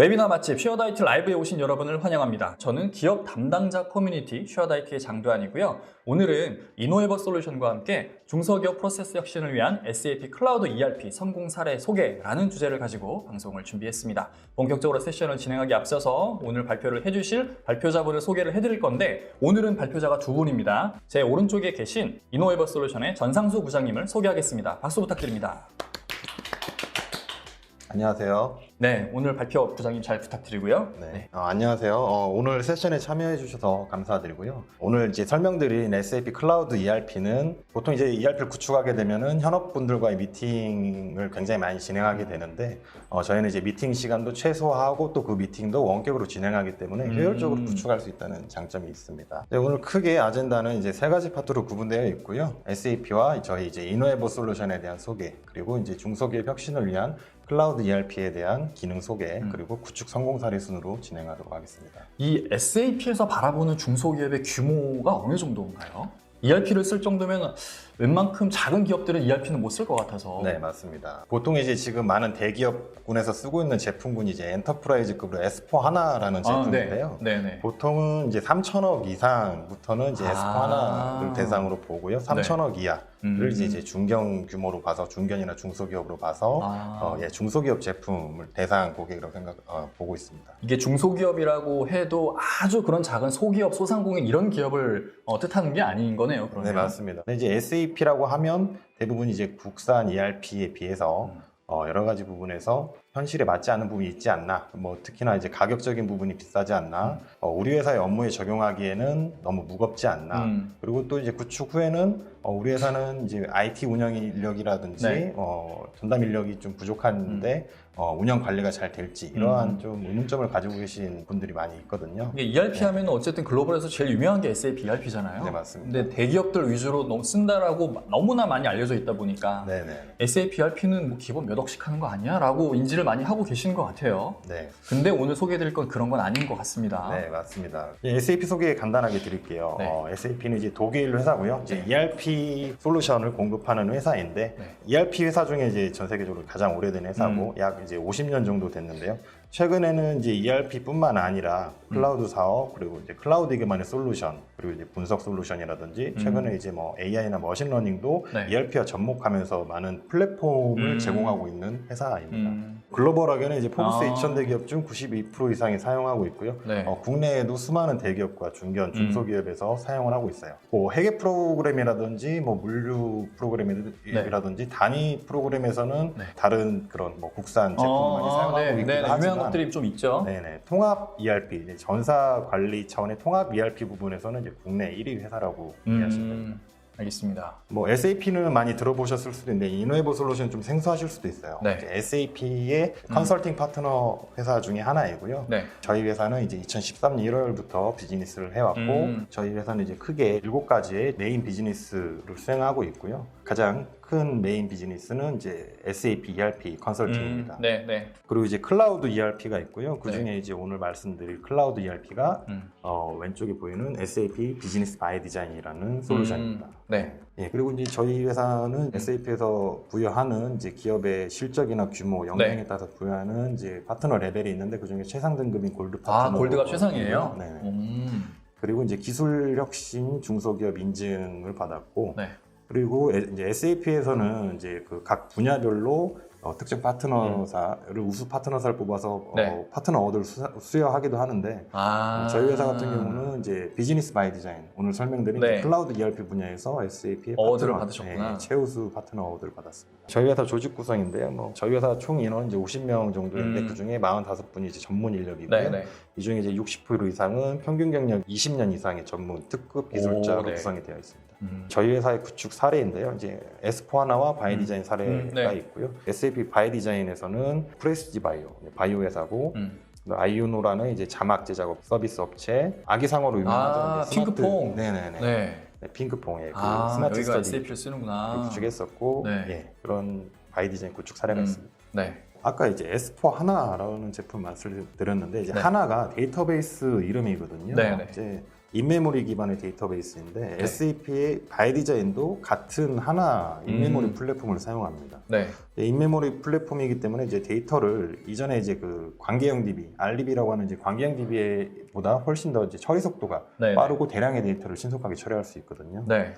웨비나 맛집 쉐어다이트 라이브에 오신 여러분을 환영합니다. 저는 기업 담당자 커뮤니티 쉐어다이트의 장도환이고요. 오늘은 이노에버 솔루션과 함께 중소기업 프로세스 혁신을 위한 SAP 클라우드 ERP 성공 사례 소개라는 주제를 가지고 방송을 준비했습니다. 본격적으로 세션을 진행하기 앞서서 오늘 발표를 해주실 발표자분을 소개를 해드릴 건데 오늘은 발표자가 두 분입니다. 제 오른쪽에 계신 이노에버 솔루션의 전상수 부장님을 소개하겠습니다. 박수 부탁드립니다. 안녕하세요. 네, 오늘 발표 부장님 잘 부탁드리고요. 네. 어, 안녕하세요. 어, 오늘 세션에 참여해 주셔서 감사드리고요. 오늘 이제 설명드린 SAP 클라우드 ERP는 보통 이제 ERP를 구축하게 되면은 현업분들과의 미팅을 굉장히 많이 진행하게 되는데 어, 저희는 이제 미팅 시간도 최소화하고 또 그 미팅도 원격으로 진행하기 때문에 음. 효율적으로 구축할 수 있다는 장점이 있습니다. 네, 오늘 크게 아젠다는 이제 세 가지 파트로 구분되어 있고요. SAP와 저희 이제 이노에버 솔루션에 대한 소개 그리고 이제 중소기업 혁신을 위한 클라우드 ERP에 대한 기능 소개 음. 그리고 구축 성공 사례 순으로 진행하도록 하겠습니다. 이 SAP에서 바라보는 중소기업의 규모가 어느 정도인가요? ERP를 쓸 정도면 웬만큼 작은 기업들은 ERP는 못 쓸 것 같아서. 네, 맞습니다. 보통 이제 지금 많은 대기업군에서 쓰고 있는 제품군이 이제 엔터프라이즈급으로 S4 하나라는 아, 제품인데요. 네. 네, 네. 보통은 이제 3천억 이상부터는 이제 S4 아. 하나를 대상으로 보고요. 3천억 이하를 음. 이제, 이제 중견 규모로 봐서 중견이나 중소기업으로 봐서 아. 어, 예, 중소기업 제품을 대상 고객이라고 생각 어, 보고 있습니다. 이게 중소기업이라고 해도 아주 그런 작은 소기업, 소상공인 이런 기업을 어, 뜻하는 게 아닌 거네요. 그러면. 네, 맞습니다. 이제 SAP 라고 하면 대부분 이제 국산 ERP에 비해서 음. 어, 여러 가지 부분에서 현실에 맞지 않는 부분이 있지 않나. 뭐 특히나 이제 가격적인 부분이 비싸지 않나. 어, 우리 회사의 업무에 적용하기에는 너무 무겁지 않나. 음. 그리고 또 이제 구축 후에는 어, 우리 회사는 이제 IT 운영 인력이라든지 네. 음. 어, 전담 인력이 좀 부족한데 어, 운영 관리가 잘 될지 이러한 음. 좀 의문점을 가지고 계신 분들이 많이 있거든요. 이게 ERP 하면 어쨌든 글로벌에서 제일 유명한 게 SAP ERP잖아요. 네, 맞습니다. 근데 대기업들 위주로 너무 쓴다라고 너무나 많이 알려져 있다 보니까 네네. SAP ERP는 뭐 기본 몇 억씩 하는 거 아니야? 라고 인지를 많이 하고 계신 것 같아요. 네. 근데 오늘 소개해드릴 건 그런 건 아닌 것 같습니다. 네, 맞습니다. 예, SAP 소개 간단하게 드릴게요. 네. 어, SAP는 이제 독일 회사고요. 이제 ERP 솔루션을 공급하는 회사인데 네. ERP 회사 중에 이제 전 세계적으로 가장 오래된 회사고 음. 약 이제 50년 정도 됐는데요. 최근에는 이제 ERP뿐만 아니라 음. 클라우드 사업 그리고 이제 클라우드 기반의 솔루션 그리고 이제 분석 솔루션이라든지 음. 최근에 이제 뭐 AI나 머신러닝도 네. ERP와 접목하면서 많은 플랫폼을 음. 제공하고 있는 회사입니다. 음, 글로벌하게는 이제 포브스 아. 2000 대기업 중 92% 이상이 사용하고 있고요. 네. 어, 국내에도 수많은 대기업과 중견, 음. 중소기업에서 사용을 하고 있어요. 뭐 회계 프로그램이라든지 뭐 물류 프로그램이라든지 단위 프로그램에서는 네. 다른 그런 뭐 국산 제품을 많이 어, 사용하고 네, 있기도 네, 하지만 유명한 것들이 좀 있죠. 네네 통합 ERP 전사 관리 차원의 통합 ERP 부분에서는 이제 국내 1위 회사라고 이해하시면 됩니다. 음, 알겠습니다. 뭐 SAP는 많이 들어보셨을 수도 있는데 이노에버 솔루션 좀 생소하실 수도 있어요. 네. SAP의 음. 컨설팅 파트너 회사 중에 하나이고요. 네. 저희 회사는 이제 2013년 1월부터 비즈니스를 해왔고 음. 저희 회사는 이제 크게 7가지의 메인 비즈니스를 수행하고 있고요. 가장 큰 메인 비즈니스는 이제 SAP ERP 컨설팅입니다. 음, 네, 네. 그리고 이제 클라우드 ERP가 있고요. 그 중에 네. 이제 오늘 말씀드릴 클라우드 ERP가 음. 어, 왼쪽에 보이는 SAP 비즈니스 바이 디자인이라는 솔루션입니다. 음, 네. 예, 그리고 이제 저희 회사는 SAP에서 부여하는 이제 기업의 실적이나 규모, 영향에 네. 따라서 부여하는 이제 파트너 레벨이 있는데 그 중에 최상 등급인 골드 파트너. 아, 골드가 최상이에요? 네. 음, 그리고 이제 기술 혁신 중소기업 인증을 받았고, 네. 그리고 에- 이제 SAP에서는 이제 그 각 분야별로 어, 특정 파트너사를 우수 파트너사를 뽑아서 어, 음. 네. 파트너 어워드를 수사- 수여하기도 하는데 아. 저희 회사 같은 경우는 이제 비즈니스 바이 디자인 오늘 설명드린 네. 클라우드 ERP 분야에서 SAP의 어워드를 파트너, 받으셨구나. 네, 최우수 파트너 어워드를 받았습니다. 저희 회사 조직 구성인데요. 뭐 저희 회사 총 인원 이제 50명 정도인데 음. 그 중에 45분이 이제 전문 인력이고요. 네, 네. 이 중에 이제 60% 이상은 평균 경력 20년 이상의 전문 특급 기술자로 오, 네. 구성이 되어 있습니다. 음. 저희 회사의 구축 사례인데요. 이제 S4 하나와 바이 음. 디자인 사례가 음, 네. 있고요. SAP 바이 디자인에서는 프레스지 바이오, 바이오 회사고 음. 아이오노라는 이제 자막 제작 서비스 업체 아기상어로 유명하죠. 아, 이제 스마트- 핑크퐁. 네네네. 네. 네, 핑크퐁의 그 아, 스마트 스터디 SAP를 쓰는구나. 구축했었고 네. 예, 그런 바이 디자인 구축 사례가 음. 있습니다. 네. 아까 이제 S4 하나라는 제품 말씀드렸는데 이제 네. 하나가 데이터베이스 이름이거든요. 네, 네. 이제 인메모리 기반의 데이터베이스인데 SAP의 바이 디자인도 같은 하나 인메모리 음. 플랫폼을 사용합니다. 네. 네, 인메모리 플랫폼이기 때문에 이제 데이터를 이전에 이제 그 관계형 DB, RDB라고 하는 이제 관계형 DB보다 훨씬 더 이제 처리 속도가 네. 빠르고 대량의 데이터를 신속하게 처리할 수 있거든요. 네.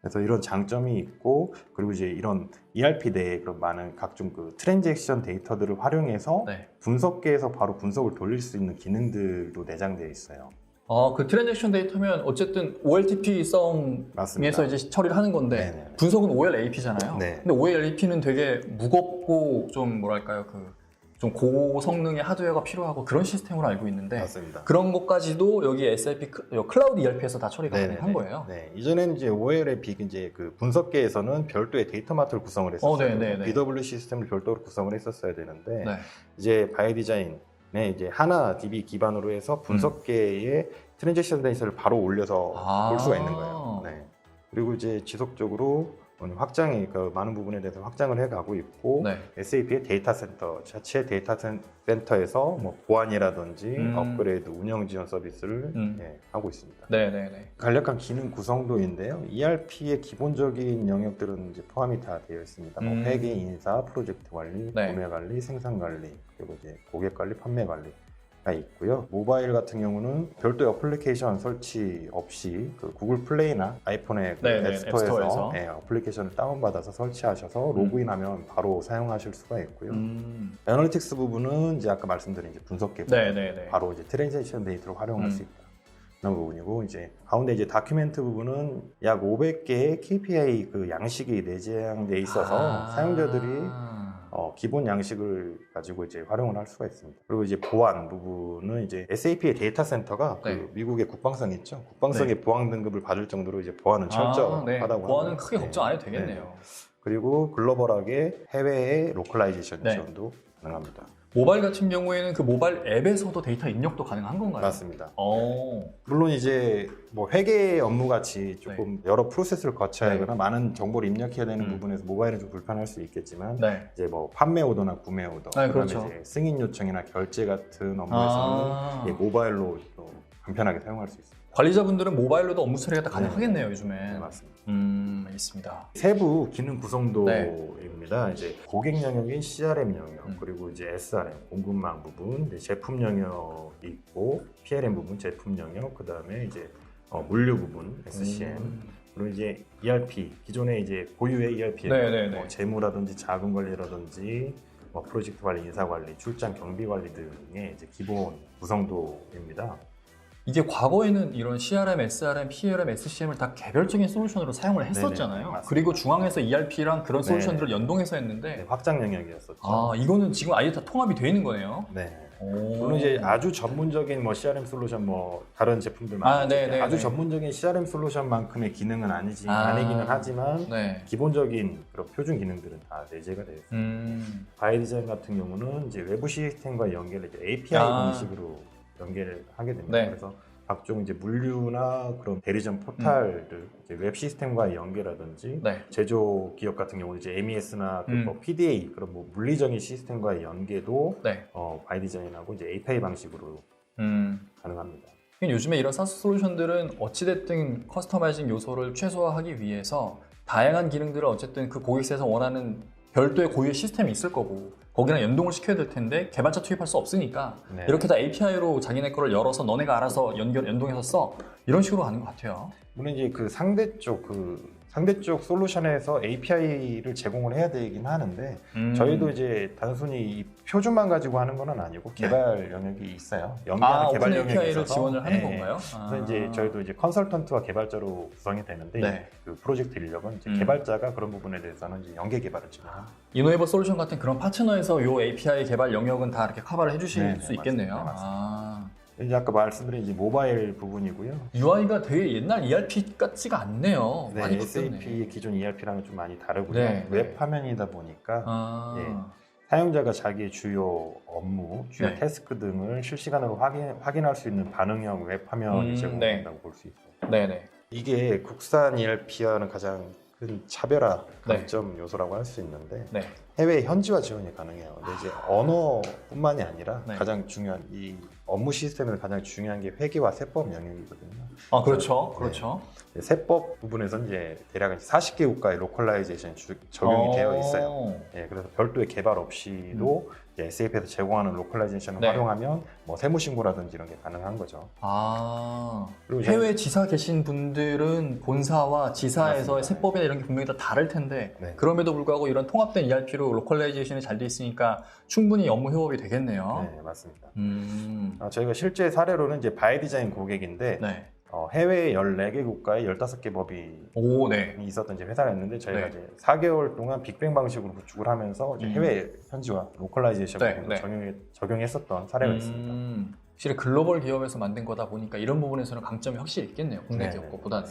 그래서 이런 장점이 있고 그리고 이제 이런 ERP 내에 그런 많은 각종 그 트랜잭션 데이터들을 활용해서 네. 분석계에서 바로 분석을 돌릴 수 있는 기능들도 내장되어 있어요. 어, 그 트랜잭션 데이터면 어쨌든 OLTP 성에서 맞습니다. 이제 처리를 하는 건데 네네네. 분석은 OLAP잖아요. 네. 근데 OLAP는 되게 무겁고 좀 뭐랄까요 그 좀 고성능의 하드웨어가 필요하고 그런 시스템으로 알고 있는데 맞습니다. 그런 것까지도 여기 SAP 클라우드 ERP에서 다 처리가 네네네. 가능한 거예요. 네, 이전에는 이제 OL의 빅 이제 그 분석계에서는 별도의 데이터 마트를 구성을 했었어요. 어, 네 네 네. BW 시스템을 별도로 구성을 했었어야 되는데 네. 이제 바이 디자인에 이제 하나 DB 기반으로 해서 분석계에 트랜잭션 데이터를 바로 올려서 아. 볼 수가 있는 거예요. 네. 그리고 이제 지속적으로 확장이 그 많은 부분에 대해서 확장을 해가고 있고 네. SAP의 데이터 센터 자체 데이터 센- 센터에서 뭐 보안이라든지 음. 업그레이드 운영 지원 서비스를 음. 예, 하고 있습니다. 네네네. 간략한 기능 구성도인데요. ERP의 기본적인 영역들은 이제 포함이 다 되어 있습니다. 뭐 음. 회계, 인사, 프로젝트 관리, 네. 구매 관리, 생산 관리, 그리고 이제 고객 관리, 판매 관리가 있고요. 모바일 같은 경우는 별도의 어플리케이션 설치 없이 그 구글 플레이나 아이폰의 그 네, 네, 앱스토어에서 앱스토어에서. 예, 어플리케이션을 다운받아서 설치하셔서 로그인하면 바로 사용하실 수가 있고요. 음. 애널리틱스 부분은 이제 아까 말씀드린 이제 분석계 부분. 네네네. 바로 이제 트랜잭션 데이터를 활용할 음. 수 있다. 그런 부분이고 이제 가운데 이제 다큐멘트 부분은 약 500개의 KPI 그 양식이 내재돼 있어서 아. 사용자들이 어, 기본 양식을 가지고 이제 활용을 할 수가 있습니다. 그리고 이제 보안 부분은 이제 SAP의 데이터 센터가 네. 그 미국의 국방성 있죠. 국방성의 보안 등급을 받을 정도로 이제 보안은 철저하다고 네. 하고요. 보안은 크게 네. 걱정 안 해도 네. 되겠네요. 그리고 글로벌하게 해외의 로컬라이제이션 네. 지원도 가능합니다. 모바일 같은 경우에는 그 모바일 앱에서도 데이터 입력도 가능한 건가요? 맞습니다. 어. 물론 이제 뭐 회계 업무 같이 조금 여러 프로세스를 거쳐야 네. 하거나 많은 정보를 입력해야 되는 음. 부분에서 모바일은 좀 불편할 수 있겠지만 네. 이제 뭐 판매 오더나 구매 오더, 네, 그다음에 그렇죠. 이제 승인 요청이나 결제 같은 업무에서는 아. 이 모바일로 또 간편하게 사용할 수 있습니다. 관리자분들은 모바일로도 업무 처리가 다 네. 가능하겠네요, 요즘에. 네, 맞습니다. 음, 알겠습니다. 세부 기능 구성도입니다. 이제 고객 영역인 CRM 영역, 음. 그리고 이제 SRM 공급망 부분, 이제 제품 영역이 있고 PLM 부분 제품 영역, 그 다음에 이제 어, 물류 부분 SCM, 음. 그리고 이제 ERP 기존에 이제 고유의 ERP 네, 네, 네. 뭐 재무라든지 자금 관리라든지 뭐 프로젝트 관리, 인사 관리, 출장 경비 관리 등의 이제 기본 구성도입니다. 이게 과거에는 이런 CRM, SRM, PLM, SCM을 다 개별적인 솔루션으로 사용을 했었잖아요. 네네. 그리고 중앙에서 ERP랑 그런 네네. 솔루션들을 연동해서 네, 했는데 확장 영역이었었죠. 아, 이거는 지금 아예 다 통합이 되어 있는 거네요. 네. 오. 물론 이제 아주 전문적인 뭐 CRM 솔루션 뭐 다른 제품들 아, 많이 네, 네, 아주 네. 전문적인 CRM 솔루션만큼의 기능은 아니지 아. 아니기는 하지만 네. 기본적인 그런 표준 기능들은 다 내재가 되어 있습니다. 음. 바이 디자인 같은 경우는 이제 외부 시스템과 연결을 이제 API 아. 방식으로 연결을 하게 됩니다. 네. 그래서 각종 이제 물류나 그런 대리점 포탈들 이제 웹 시스템과의 연계라든지 네. 제조 기업 같은 경우는 이제 MES나 음. 뭐 PDA 그런 뭐 물리적인 시스템과의 연계도 네. 어, 바이 디자인하고 이제 API 방식으로 음. 가능합니다. 요즘에 이런 사스 솔루션들은 어찌됐든 커스터마이징 요소를 최소화하기 위해서 다양한 기능들을 어쨌든 그 고객사에서 원하는 별도의 고유의 시스템이 있을 거고 거기랑 연동을 시켜야 될 텐데 개발자 투입할 수 없으니까 네. 이렇게 다 API로 자기네 거를 열어서 너네가 알아서 연결 연동해서 써 이런 식으로 가는 것 같아요. 물론 이제 그 상대 쪽 그 상대 쪽 솔루션에서 API를 제공을 해야 되긴 하는데 음. 저희도 이제 단순히 이 표준만 가지고 하는 건 아니고 개발 영역이 있어요. 연계하는 아 개발 오픈 영역이 API를 있어서 지원을 하는 네. 건가요? 그래서 이제 저희도 이제 컨설턴트와 개발자로 구성이 되는데 네. 그 프로젝트 인력은 이제 음. 개발자가 그런 부분에 대해서는 이제 연계 개발을 진행합니다. 이노에버 솔루션 같은 그런 파트너에서 요 API 개발 영역은 다 이렇게 커버를 해주실 네, 네, 수 있겠네요. 맞습니다. 맞습니다. 아. 이제 아까 말씀드린 이제 모바일 부분이고요. UI가 되게 옛날 ERP 같지가 않네요. 네, 많이 SAP의. 기존 ERP랑은 좀 많이 다르고요. 네, 웹 네. 화면이다 보니까 아. 예. 사용자가 자기의 주요 업무, 주요 네. 태스크 등을 실시간으로 확인, 확인할 수 있는 반응형 웹 화면이 음, 제공된다고 볼수 있어요. 네네. 이게 국산 ERP와는 가장 큰 차별화 네. 강점 요소라고 할 수 있는데 네. 해외 현지화 지원이 가능해요. 근데 이제 언어뿐만이 아니라 네. 가장 중요한 이 업무 시스템에서 가장 중요한 게 회계와 세법 영역이거든요. 아 그렇죠, 네. 그렇죠. 세법 부분에서는 이제 대략 40개 국가의 로컬라이제이션이 주- 적용이 어. 되어 있어요. 예, 그래서 별도의 개발 없이도 이제 SAP에서 제공하는 로컬라이제이션을 음. 네. 활용하면 뭐 세무 신고라든지 이런 게 가능한 거죠. 아 해외 지사 계신 분들은 본사와 지사에서의. 세법이나 이런 게 분명히 다 다를 텐데 네. 그럼에도 불구하고 이런 통합된 ERP로 로컬라이제이션이 잘 돼 있으니까 충분히 업무 협업이 되겠네요. 네, 맞습니다. 음, 아, 저희가 실제 사례로는 이제 바이 디자인 고객인데 네. 어, 해외 14개 국가에 15개 법이 오, 네. 있었던 이제 회사였는데 저희가 네. 이제 4개월 동안 빅뱅 방식으로 구축을 하면서 이제 음. 해외 현지화 로컬라이제이션 네, 네. 적용해, 적용했었던 사례가 있습니다. 음, 확실히 글로벌 기업에서 만든 거다 보니까 이런 부분에서는 강점이 확실히 있겠네요. 국내 네, 기업 네, 것보다는.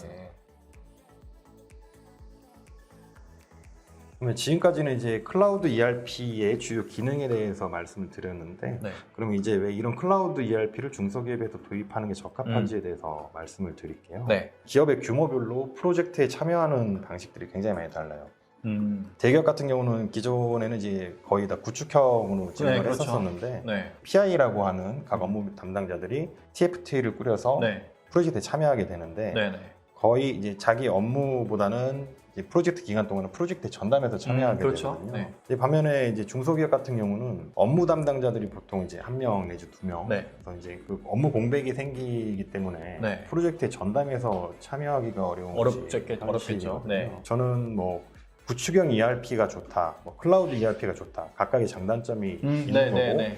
그러면 지금까지는 이제 클라우드 ERP의 주요 기능에 대해서 말씀을 드렸는데 네. 그럼 이제 왜 이런 클라우드 ERP를 중소기업에서 도입하는 게 적합한지에 대해서 말씀을 드릴게요. 음. 네. 기업의 규모별로 프로젝트에 참여하는 방식들이 굉장히 많이 달라요. 음, 대기업 같은 경우는 기존에는 이제 거의 다 구축형으로 진행을 그렇죠. 했었었는데 네. PI라고 하는 각 업무 담당자들이 TFT를 꾸려서 네. 프로젝트에 참여하게 되는데 네. 네. 거의 이제 자기 업무보다는 이제 프로젝트 기간 동안은 프로젝트 전담해서 참여하게 음, 그렇죠. 되거든요. 네. 이제 반면에 이제 중소기업 같은 경우는 업무 담당자들이 보통 이제 한 명 내지 두 명. 네. 그래서 이제 그 업무 공백이 생기기 때문에 네. 프로젝트에 전담해서 참여하기가 어려운 어렵겠- 어렵겠죠. 네. 저는 뭐 구축형 ERP가 좋다, 뭐 클라우드 ERP가 좋다. 각각의 장단점이 음, 있는 네, 거고 네, 네.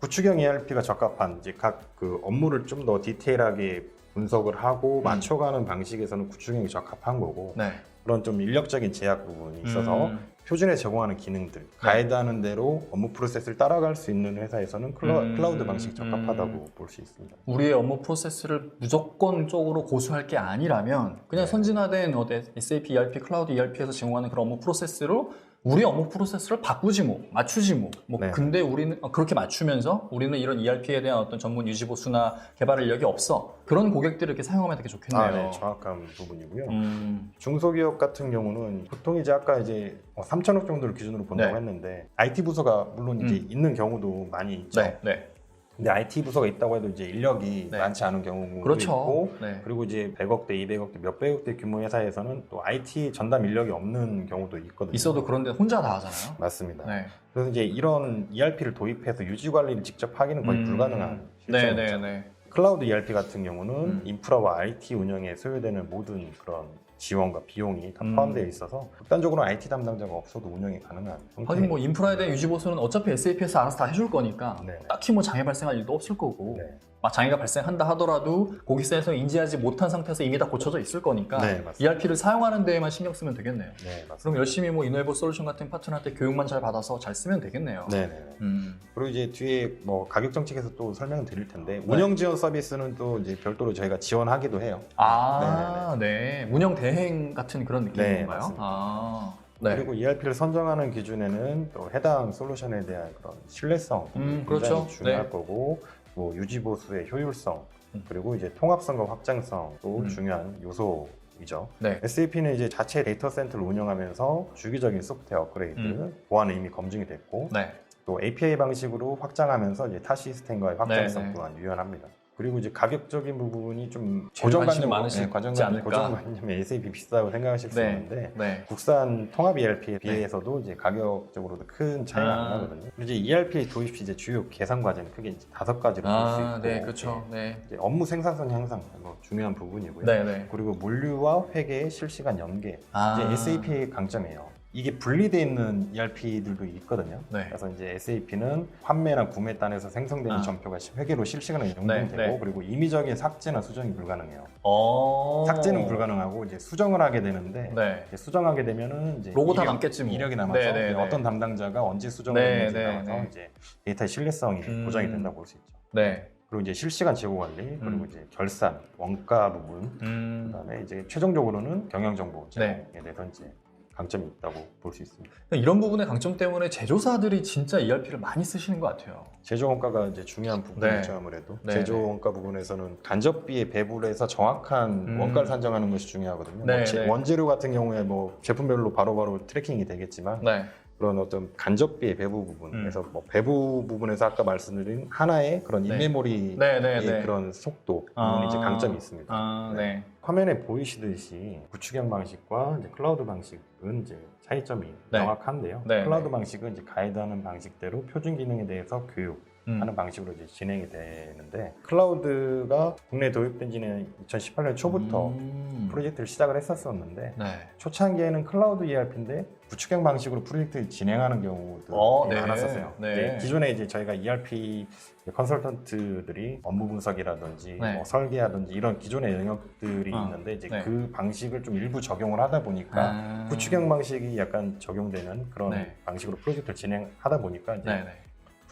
구축형 ERP가 적합한 이제 각 그 업무를 좀 더 디테일하게 분석을 하고 음. 맞춰가는 방식에서는 구축형이 적합한 거고 네. 그런 좀 인력적인 제약 부분이 있어서 음, 표준에 제공하는 기능들 가이드하는 대로 업무 프로세스를 따라갈 수 있는 회사에서는 클라, 음. 클라우드 방식이 적합하다고 음. 볼수 있습니다. 우리의 업무 프로세스를 무조건적으로 고수할 게 아니라면 그냥 네. 선진화된 어떤 SAP ERP, 클라우드 ERP에서 제공하는 그런 업무 프로세스로 우리 업무 프로세스를 바꾸지 뭐, 맞추지 뭐. 뭐 네. 근데 우리는 어, 그렇게 맞추면서 우리는 이런 ERP에 대한 어떤 전문 유지 보수나 개발 인력이 없어. 그런 고객들을 이렇게 사용하면 되게 좋겠네요. 아, 네, 정확한 부분이고요. 음, 중소기업 같은 경우는 보통 이제 아까 이제 3천억 정도를 기준으로 본다고 네. 했는데 IT 부서가 물론 이제 음. 있는 경우도 많이 있죠. 네, 네. 근데 IT 부서가 있다고 해도 이제 인력이 네. 많지 않은 경우도 그렇죠. 있고 네. 그리고 이제 100억대, 200억대, 몇백억대 규모 회사에서는 또 IT 전담 인력이 없는 경우도 있거든요. 있어도 그런데 혼자 다 하잖아요. 맞습니다. 네. 그래서 이제 이런 ERP를 도입해서 유지 관리를 직접 하기는 거의 음. 불가능한 네, 실정이죠. 네, 네. 클라우드 ERP 같은 경우는 음. 인프라와 IT 운영에 소요되는 모든 그런 지원과 비용이 다 음. 포함되어 있어서 극단적으로 IT 담당자가 없어도 운영이 가능한 하긴 뭐 인프라에 대한 유지 보수는 어차피 SAP에서 알아서 다 해줄 거니까 네. 딱히 뭐 장애 발생할 일도 없을 거고 네. 막 장애가 발생한다 하더라도 고객사에서 인지하지 못한 상태에서 이미 다 고쳐져 있을 거니까 네. ERP를 사용하는 데에만 신경 쓰면 되겠네요. 네. 그럼 열심히 뭐 이노에버 솔루션 같은 파트너한테 교육만 잘 받아서 잘 쓰면 되겠네요. 네, 네. 음, 그리고 이제 뒤에 뭐 가격 정책에서 또 설명을 드릴 텐데 네. 운영 지원 서비스는 또 이제 별도로 저희가 지원하기도 해요. 아, 네. 운영 대행 같은 그런 느낌인 네, 건가요? 맞습니다. 아, 네. 그리고 ERP를 선정하는 기준에는 또 해당 솔루션에 대한 그런 신뢰성 음, 굉장히 그렇죠. 중요할 네. 거고 뭐 유지 보수의 효율성 음. 그리고 이제 통합성과 확장성도 음. 중요한 요소 이죠. 네. SAP는 이제 자체 데이터 센터를 운영하면서 주기적인 소프트웨어 업그레이드 음. 보안은 이미 검증이 됐고 네. 또 API 방식으로 확장하면서 이제 타 시스템과의 확장성 네, 네. 또한 유연합니다. 그리고 이제 가격적인 부분이 좀 고정관념 많으시지 네, 고정관념? 고정관념에 SAP 비싸다고 생각하실 수 네. 있는데 네. 국산 통합 ERP에 비해서도 이제 가격적으로도 큰 차이가 아. 안 나거든요. 이제 ERP 도입 시 이제 주요 계산 과제는 크게 이제 다섯 가지로 볼수 아, 있고, 네, 그렇죠. 네. 이제 업무 생산성 향상 뭐 중요한 부분이고요. 네, 네. 그리고 물류와 회계의 실시간 연계 아. 이제 SAP의 강점이에요. 이게 분리되어 있는 ERP들도 있거든요. 네. 그래서 이제 SAP는 판매나 구매 단에서 생성되는 아. 점표가 회계로 실시간으로 연동되고 네, 네. 그리고 임의적인 삭제나 수정이 불가능해요. 어. 삭제는 불가능하고 이제 수정을 하게 되는데 네. 이제 수정하게 되면은 이제 로고 다 남겠지 뭐. 이력이 남아서 네, 네, 네. 어떤 담당자가 언제 수정을 네, 했는지 네, 나와서 네. 이제 데이터의 신뢰성이 음. 보장이 된다고 볼 수 있죠. 네. 그리고 이제 실시간 재고 관리 그리고 음. 이제 결산 원가 부분 음. 그다음에 이제 최종적으로는 경영 정보 네. 제공에 대해서 이제 강점이 있다고 볼 수 있습니다. 이런 부분의 강점 때문에 제조사들이 진짜 ERP를 많이 쓰시는 것 같아요. 제조 원가가 이제 중요한 부분이죠 네. 아무래도 네, 제조 네. 원가 부분에서는 간접비에 배분을 해서 정확한 음. 원가를 산정하는 것이 중요하거든요. 네, 뭐 제- 네. 원재료 같은 경우에 뭐 제품별로 바로바로 트래킹이 되겠지만 네. 그런 어떤 간접비의 배부 부분, 음. 뭐 배부 부분에서 아까 말씀드린 하나의 그런 네. 인메모리의 네, 네, 네. 그런 속도 아. 이제 강점이 있습니다. 아, 네. 화면에 보이시듯이 구축형 방식과 클라우드 방식 은 이제 차이점이 네. 명확한데요. 네, 클라우드 네. 방식은 이제 가이드하는 방식대로 표준 기능에 대해서 교육 하는 음. 방식으로 이제 진행이 되는데 클라우드가 국내 에 도입된 지는 2018년 초부터 음. 프로젝트를 시작을 했었었는데 네. 초창기에는 클라우드 ERP인데 구축형 방식으로 프로젝트를 진행하는 경우도 어, 네. 많았었어요. 네. 이제 기존에 이제 저희가 ERP 컨설턴트들이 업무 분석이라든지 네. 뭐 설계하든지 이런 기존의 영역들이 어, 있는데 이제 네. 그 방식을 좀 일부 적용을 하다 보니까 아. 구축형 방식이 약간 적용되는 그런 네. 방식으로 프로젝트를 진행하다 보니까 이제 네, 네.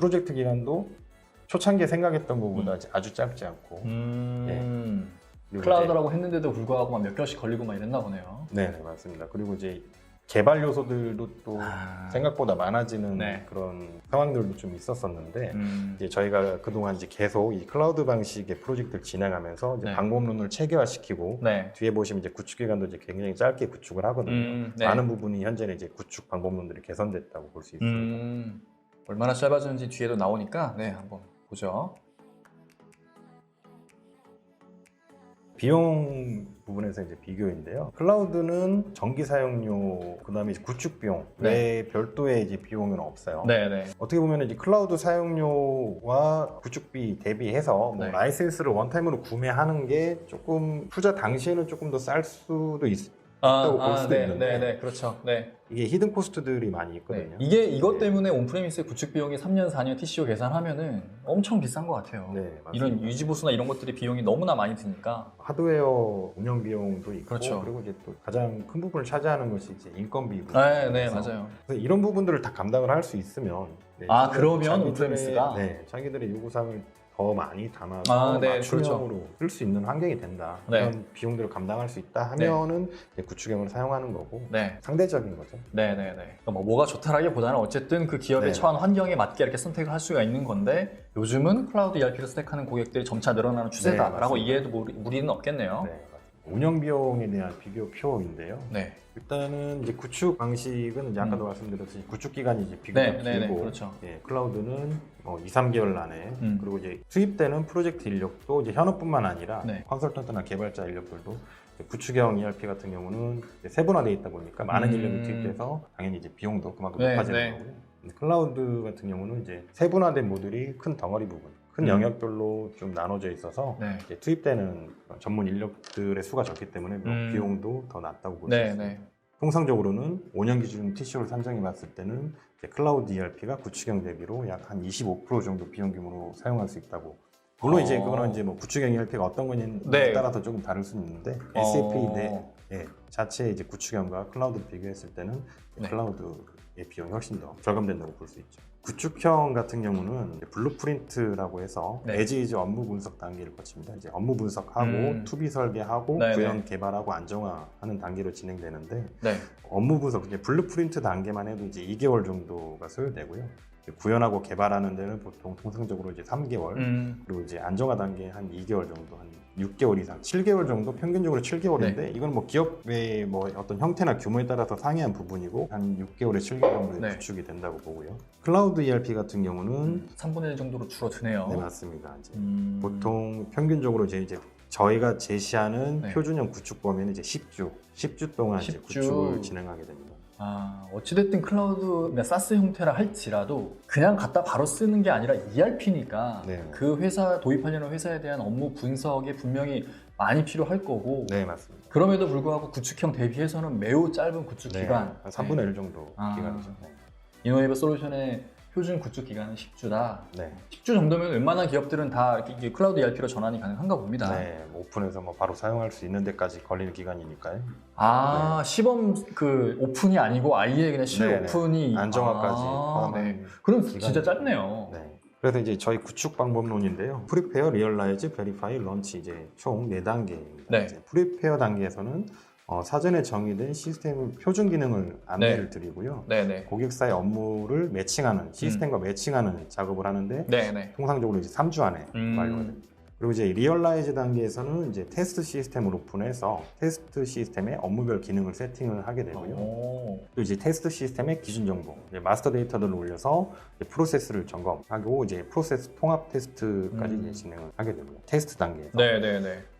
프로젝트 기간도 초창기에 생각했던 것보다 이제 아주 짧지 않고 음. 그리고 클라우드라고 했는데도 불구하고 막몇 개월씩 걸리고 막 이랬나 보네요. 이제, 네, 네, 맞습니다. 그리고 이제 개발 요소들도 또 아. 생각보다 많아지는 네. 그런 상황들도 좀 있었었는데 음. 이제 저희가 그동안 이제 계속 이 클라우드 방식의 프로젝트를 진행하면서 이제 네. 방법론을 체계화시키고 네. 뒤에 보시면 이제 구축 기간도 이제 굉장히 짧게 구축을 하거든요. 음, 네. 많은 부분이 현재는 이제 구축 방법론들이 개선됐다고 볼 수 있습니다. 음. 얼마나 짧아졌는지 뒤에도 나오니까 네, 한번 보죠. 비용 부분에서 이제 비교인데요. 클라우드는 전기 사용료, 그다음에 구축 비용 외에 별도의 이제 비용은 없어요. 네, 네. 어떻게 보면 이제 클라우드 사용료와 구축비 대비해서 뭐 네. 라이센스를 원타임으로 구매하는 게 조금 투자 당시에는 조금 더 쌀 수도 있. 아, 있다고 볼 아, 수도 네, 있는데. 네, 네, 그렇죠. 네. 이게 히든 코스트들이 많이 네. 있거든요. 이게 이것 네. 때문에 온프레미스 구축 비용이 3년, 4년 TCO 계산하면은 엄청 비싼 것 같아요. 네, 맞습니다. 이런 유지 보수나 이런 것들이 비용이 너무나 많이 드니까. 하드웨어 운영 비용도 있고 그렇죠. 그리고 이제 또 가장 큰 부분을 차지하는 것이 이제 인건비 부분. 네, 네, 맞아요. 그래서 이런 부분들을 다 감당을 할 수 있으면 네, 아, 그러면 자기들의- 온프레미스가? 네, 자기들의 요구사항을 더 많이 담아서 아, 네, 맞춤형으로 쓸수 있는 환경이 된다. 네. 이런 비용들을 감당할 수 있다 하면은 이제 구축형을 사용하는 거고 네. 상대적인 거죠. 네, 네, 네. 그러니까 뭐 뭐가 좋다라기보다는 어쨌든 그 기업의 네. 처한 환경에 맞게 이렇게 선택을 할 수가 있는 건데 요즘은 클라우드 ERP를 선택하는 고객들이 점차 늘어나는 추세다라고 맞습니다. 이해해도 무리, 무리는 없겠네요. 네. 운영 비용에 대한 비교표인데요. 네. 일단은 이제 구축 방식은 이제 아까도 음. 말씀드렸듯이 구축 기간이 이제 비교가 네, 네, 네, 길고 그렇죠. 예, 클라우드는 뭐 2, 3개월 안에 음. 그리고 이제 투입되는 프로젝트 인력도 이제 현업뿐만 아니라 네. 컨설턴트나 개발자 인력들도 구축형 ERP 같은 경우는 이제 세분화되어 있다 보니까 많은 음. 인력이 투입돼서 당연히 이제 비용도 그만큼 네, 높아지는 네. 거고요. 클라우드 같은 경우는 이제 세분화된 모듈이 큰 덩어리 부분, 큰 음. 영역별로 좀 나눠져 있어서 네. 이제 투입되는 전문 인력들의 수가 적기 때문에 뭐 음. 비용도 더 낮다고 볼수 네, 있습니다. 네. 통상적으로는 5년 기준 TCO를 산정해 봤을 때는 클라우드 ERP가 구축형 대비로 약 한 25% 정도 비용 규모로 사용할 수 있다고. 물론 어. 이제 그거는 이제 뭐 구축형 ERP가 어떤 거냐에 네. 따라서 조금 다를 수는 있는데 어. SAP 내 예, 자체 이제 구축형과 클라우드를 비교했을 때는 네. 클라우드의 비용이 훨씬 더 절감된다고 볼 수 있죠. 구축형 같은 경우는 블루프린트라고 해서 네. 에지 이즈 업무 분석 단계를 거칩니다. 이제 업무 분석하고 음. 투비 설계하고 네, 구현 네. 개발하고 안정화하는 단계로 진행되는데 네. 업무 분석, 이제 블루프린트 단계만 해도 이제 2개월 정도가 소요되고요. 이제 구현하고 개발하는 데는 보통 통상적으로 이제 3개월, 음. 그리고 이제 안정화 단계 한 2개월 정도, 한 6개월 이상, 7개월 정도 평균적으로 7개월인데 네. 이건 뭐 기업의 뭐 어떤 형태나 규모에 따라서 상이한 부분이고 한 6개월에 7개월 정도에 네. 구축이 된다고 보고요. 클라우드 ERP 같은 경우는 3분의 1 정도로 줄어드네요. 네 맞습니다. 이제 음. 보통 평균적으로 이제, 이제 저희가 제시하는 네. 표준형 구축 범위는 이제 10주, 10주 동안 이제 10주. 구축을 진행하게 됩니다. 아, 어찌됐든 클라우드, 그러니까 사스 형태라 할지라도 그냥 갖다 바로 쓰는 게 아니라 ERP니까 네. 그 회사, 도입하려는 회사에 대한 업무 분석이 분명히 많이 필요할 거고 네 맞습니다. 그럼에도 불구하고 구축형 대비해서는 매우 짧은 구축 네, 기간. 한 3분의 1 정도 아. 기간이죠. 네. 이노웨이버 솔루션의 표준 구축 기간은 10주다. 네. 10주 정도면 웬만한 기업들은 다 이렇게 클라우드 ERP로 전환이 가능한가 봅니다. 네, 뭐 오픈해서 뭐 바로 사용할 수 있는 데까지 걸리는 기간이니까요. 아, 시범 그 오픈이 아니고 아예 그냥 실 네, 네. 오픈이 안정화까지 아, 포함한 네. 그럼 기간이- 진짜 짧네요. 네. 그래서 이제 저희 구축 방법론인데요. 프리페어, 리얼라이즈, 베리파이, 런치 이제 총 4단계입니다. 네. 프리페어 단계에서는 어, 사전에 정의된 시스템 표준 기능을 안내를 네. 드리고요. 네네. 고객사의 업무를 매칭하는 시스템과 음. 매칭하는 작업을 하는데 네네. 통상적으로 이제 3주 안에 음. 완료가 됩니다. 그리고 이제 리얼라이즈 단계에서는 이제 테스트 시스템을 오픈해서 테스트 시스템의 업무별 기능을 세팅을 하게 되고요. 오. 또 이제 테스트 시스템의 기준 정보, 마스터 데이터들을 올려서 프로세스를 점검하고 이제 프로세스 통합 테스트까지 음. 진행을 하게 되고요. 테스트 단계에서. 네네네.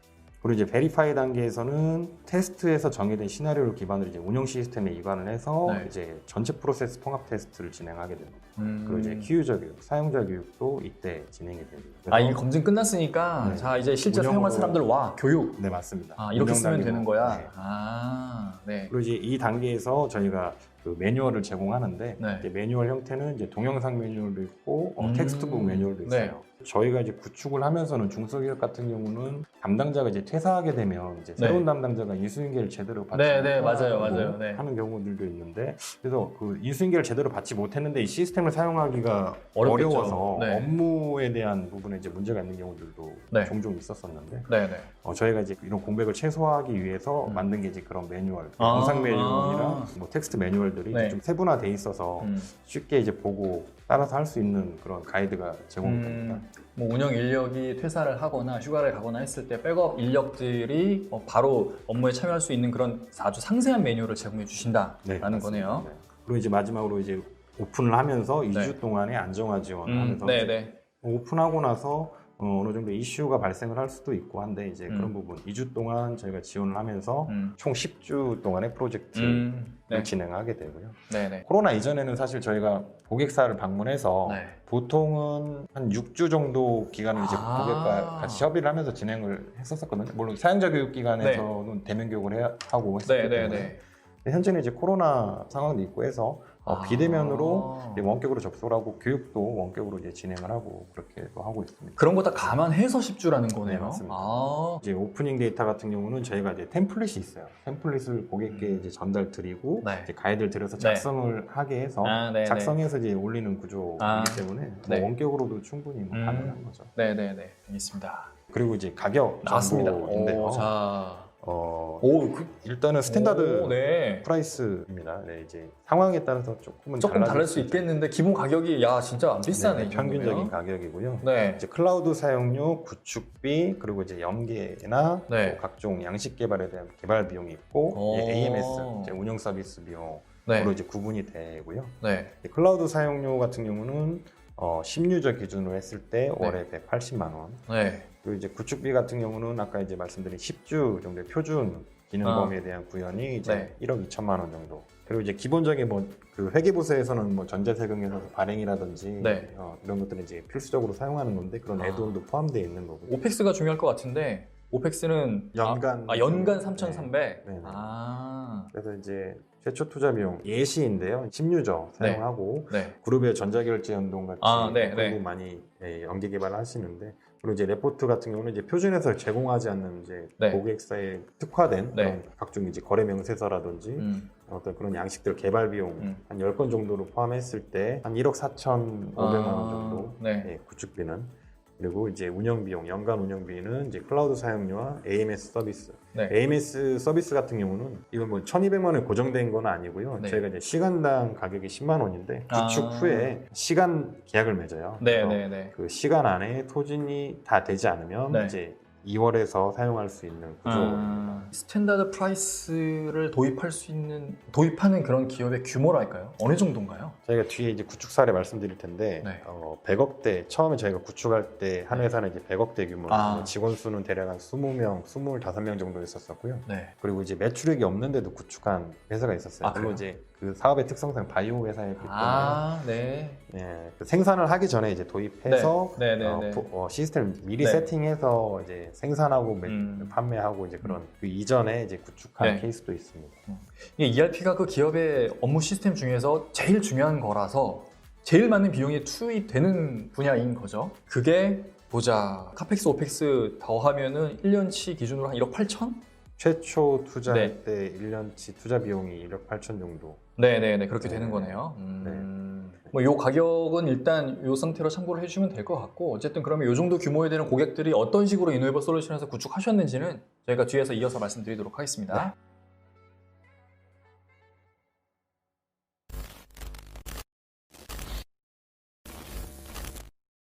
그리고 이제 베리파이 단계에서는 테스트에서 정의된 시나리오를 기반으로 이제 운영 시스템에 이관을 해서 네. 이제 전체 프로세스 통합 테스트를 진행하게 됩니다. 음. 그리고 이제 키유저 교육, 사용자 교육도 이때 진행이 됩니다. 아, 이 검증 끝났으니까 네. 자 이제 실제 운영으로- 사용할 사람들 와 교육. 네 맞습니다. 아 이렇게 쓰면. 되는 거야. 네. 아 네. 그리고 이제 이 단계에서 저희가 그 매뉴얼을 제공하는데 네. 매뉴얼 형태는 이제 동영상 매뉴얼도 있고 어, 음. 텍스트북 매뉴얼도 네. 있어요. 저희가 이제 구축을 하면서는 중소기업 같은 경우는 담당자가 이제 퇴사하게 되면 이제 네. 새로운 담당자가 인수인계를 제대로 받지 네, 네, 맞아요, 맞아요. 네. 하는 경우들도 있는데 그래서 그 인수인계를 제대로 받지 못했는데 이 시스템을 사용하기가 어렵겠죠. 어려워서 네. 업무에 대한 부분에 이제 문제가 있는 경우들도 네. 종종 있었었는데 네 네. 어, 저희가 이제 이런 공백을 최소화하기 위해서 음. 만든 게 이제 그런 매뉴얼, 아. 영상 매뉴얼이나 뭐 텍스트 매뉴얼들이 네. 좀 세분화돼 있어서 음. 쉽게 이제 보고 따라서 할 수 있는 그런 가이드가 제공됩니다. 음, 뭐 운영 인력이 퇴사를 하거나 휴가를 가거나 했을 때 백업 인력들이 어, 바로 업무에 참여할 수 있는 그런 아주 상세한 매뉴얼을 제공해 주신다라는 네. 거네요. 네. 그리고 이제 마지막으로 이제 오픈을 하면서 2주 네. 동안의 안정화 지원을 음, 하면서 네네. 오픈하고 나서 어, 느 정도 이슈가 발생을 할 수도 있고 한데 이제 음. 그런 부분 2주 동안 저희가 지원을 하면서 음, 총 10주 동안의 프로젝트를 음, 네. 진행하게 되고요. 네네. 코로나 이전에는 사실 저희가 고객사를 방문해서 네. 보통은 한 6주 정도 기간을 이제 아. 고객과 같이 협의를 하면서 진행을 했었거든요. 물론 사용자 교육 기관에서는 대면 교육을 해야 하고 했었기 때문에 네네네. 근데 현재는 이제 코로나 상황도 있고 해서 어, 비대면으로 아. 원격으로 접속을 하고 교육도 원격으로 이제 진행을 하고 그렇게 또 하고 있습니다. 그런 거 다 감안해서 10주라는 거네요. 네, 맞습니다. 아, 이제 오프닝 데이터 같은 경우는 저희가 이제 템플릿이 있어요. 템플릿을 고객께 음. 이제 전달 드리고 네. 이제 가이드를 드려서 네. 작성을 하게 해서 아. 작성해서 이제 올리는 구조이기 아, 때문에 뭐 네. 원격으로도 충분히 뭐 음. 가능한 거죠. 네 네 네. 알겠습니다. 그리고 이제 가격 나왔습니다. 정보인데요. 오, 자. 어, 오, 그, 일단은 스탠다드 오, 네. 프라이스입니다. 네, 이제 상황에 따라서 조금은 조금 다를 수 있겠는데 기본 가격이 야 진짜 안 비싸네. 네, 이 평균적인. 가격이고요. 네. 이제 클라우드 사용료, 구축비, 그리고 이제 연계나 네. 또 각종 양식 개발에 대한 개발 비용이 있고 오. 이제 AMS, 이제 운영 서비스 비용으로 네. 이제 구분이 되고요. 네. 클라우드 사용료 같은 경우는 어, 10유저 기준으로 했을 때 월에 180만 원. 네. 그리고 이제 구축비 같은 경우는 아까 이제 말씀드린 10주 정도의 표준 기능 아. 범위에 대한 구현이 이제 네. 1억 2천만 원 정도. 그리고 이제 기본적인 뭐그 회계부서에서는 뭐 전자세금에서 발행이라든지 네. 어, 이런 것들은 이제 필수적으로 사용하는 건데 그런 아. 애드온도 포함되어 있는 거고. 오펙스가 중요할 것 같은데 오펙스는 연간 아, 아, 연간 네. 3,300. 네, 네. 아. 그래서 이제 최초 투자 비용 예시인데요. 10유저 네. 사용하고 네. 그룹의 전자결제 연동 같이 아, 네, 네. 거 많이 예, 연계 개발을 하시는데 그리고 이제 레포트 같은 경우는 이제 표준에서 제공하지 않는 이제 네. 고객사에 특화된 네. 그런 각종 이제 거래 명세서라든지 음. 어떤 그런 양식들 개발 비용 음. 한 10건 정도로 포함했을 때 한 1억 4천 5백만 원 정도 네. 예, 구축비는 그리고 이제 운영 비용 연간 운영 비는 이제 클라우드 사용료와 AMS 서비스 네. AMS 서비스 같은 경우는 이건 뭐 1,200만 원에 고정된 건 아니고요. 네. 저희가 이제 시간당 가격이 10만 원인데 구축 아. 후에 시간 계약을 맺어요. 네, 네, 네. 그 시간 안에 토진이 다 되지 않으면 네. 이제 2월에서 사용할 수 있는 구조입니다. 아, 스탠다드 프라이스를 도입할 수 있는 도입하는 그런 기업의 규모랄까요? 어느 정도인가요? 저희가 뒤에 이제 구축 사례 말씀드릴 텐데 네. 어, 100억대 처음에 저희가 구축할 때한 네. 회사는 이제 100억대 규모 아. 직원 수는 대략 한 20명, 25명 정도 있었었고요. 네. 그리고 이제 매출액이 없는데도 구축한 회사가 있었어요. 아, 물론 그래요? 이제 그 사업의 특성상 바이오 회사였기 때문에 아, 네. 예, 그 생산을 하기 전에 이제 도입해서 네, 네, 어, 네. 부- 어, 시스템 미리 네. 세팅해서 이제 생산하고 매- 음. 판매하고 이제 그런 그 이전에 이제 구축한 네. 케이스도 있습니다. 이게 ERP가 그 기업의 업무 시스템 중에서 제일 중요한 거라서 제일 많은 비용이 투입되는 분야인 거죠. 그게 보자. 카펙스, 오펙스 더하면은 1년치 기준으로 한 1억 8천? 최초 투자할 네. 때 1년치 투자 비용이 1억 8천 정도. 네네네 그렇게 네. 되는 거네요. 음, 네. 뭐요 가격은 일단 요 상태로 참고를 해주시면 될 것 같고 어쨌든 그러면 요 정도 규모에 되는 고객들이 어떤 식으로 이노이버 솔루션에서 구축하셨는지는 저희가 뒤에서 이어서 말씀드리도록 하겠습니다.